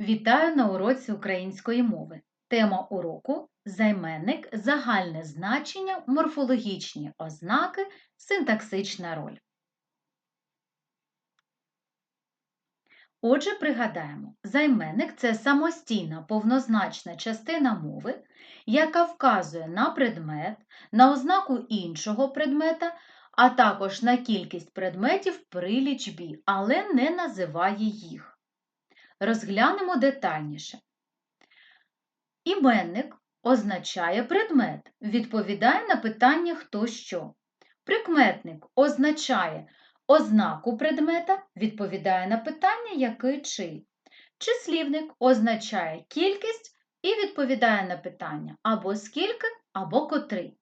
Вітаю на уроці української мови. Тема уроку займенник, загальне значення, морфологічні ознаки, синтаксична роль. Отже, пригадаємо, займенник це самостійна повнозначна частина мови, яка вказує на предмет, на ознаку іншого предмета, а також на кількість предметів при лічбі, але не називає їх. Розглянемо детальніше. Іменник означає предмет, відповідає на питання хто що. Прикметник означає ознаку предмета, відповідає на питання який чий. Числівник означає кількість і відповідає на питання або скільки, або котрий.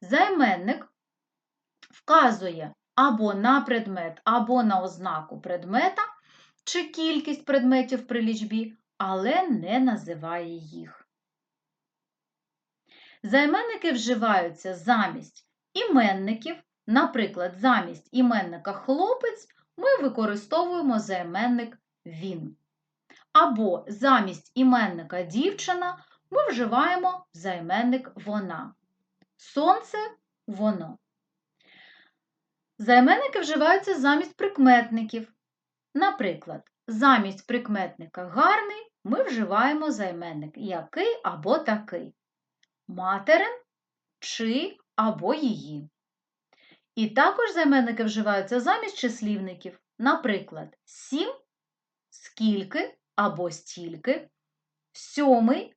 Займенник вказує або на предмет, або на ознаку предмета чи кількість предметів при лічбі, але не називає їх. Займенники вживаються замість іменників, наприклад, замість іменника хлопець ми використовуємо займенник він. Або замість іменника дівчина ми вживаємо займенник вона. Сонце воно. Займенники вживаються замість прикметників. Наприклад, замість прикметника гарний ми вживаємо займенник який або такий, материн чи або її. І також займенники вживаються замість числівників. Наприклад, сім, скільки або стільки, сьомий,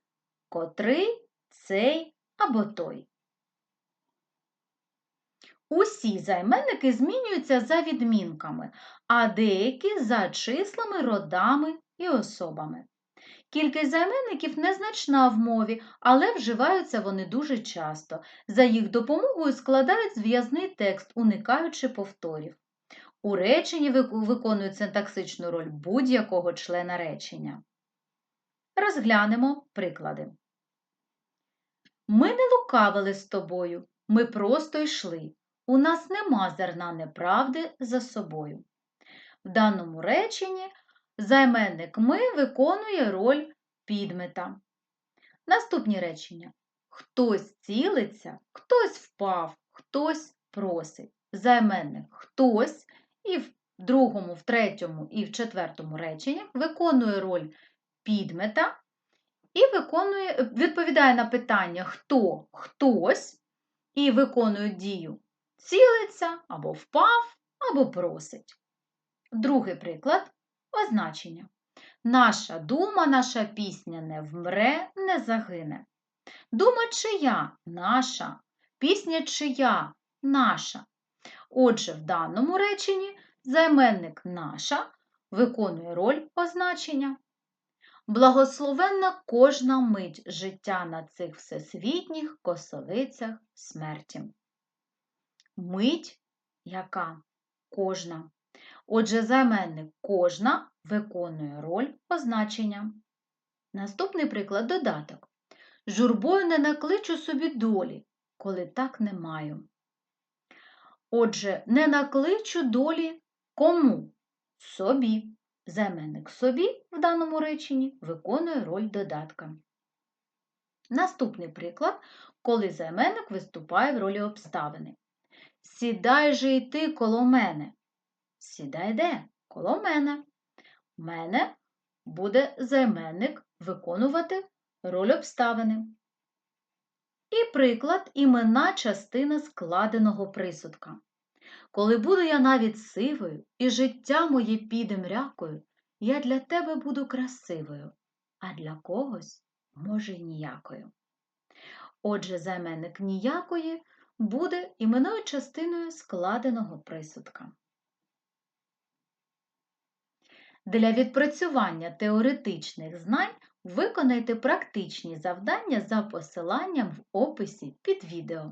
котрий, цей або той. Усі займенники змінюються за відмінками, а деякі за числами, родами і особами. Кількість займенників незначна в мові, але вживаються вони дуже часто. За їх допомогою складають зв'язний текст, уникаючи повторів. У реченні виконують синтаксичну роль будь-якого члена речення. Розглянемо приклади. Ми не лукавили з тобою, ми просто йшли. У нас нема зерна неправди за собою. В даному реченні займенник ми виконує роль підмета. Наступні речення. Хтось цілиться, хтось впав, хтось просить. Займенник хтось і в другому, в третьому і в четвертому реченнях виконує роль підмета і виконує, відповідає на питання хто хтось і виконує дію цілиться або впав, або просить. Другий приклад означення. Наша дума, наша пісня не вмре, не загине. Дума чия наша, пісня чия наша. Отже, в даному реченні займенник наша виконує роль означення. Благословенна кожна мить життя на цих всесвітніх косовицях смерті мить яка кожна. Отже, займенник кожна виконує роль позначення. Наступний приклад додаток. Журбою не накличу собі долі, коли так не маю. Отже, не накличу долі кому? Собі. Займенник собі в даному реченні виконує роль додатка. Наступний приклад, коли займенник виступає в ролі обставини. Сідай же й ти коло мене. Сідай де? Коло мене. Мене буде займенник виконувати роль обставини. І приклад іменна частина складеного присудка. Коли буду я навіть сивою, і життя моє піде мрякою, я для тебе буду красивою, а для когось, може, ніякою. Отже, займенник ніякої буде іменною частиною складеного присудка. Для відпрацювання теоретичних знань виконайте практичні завдання за посиланням в описі під відео.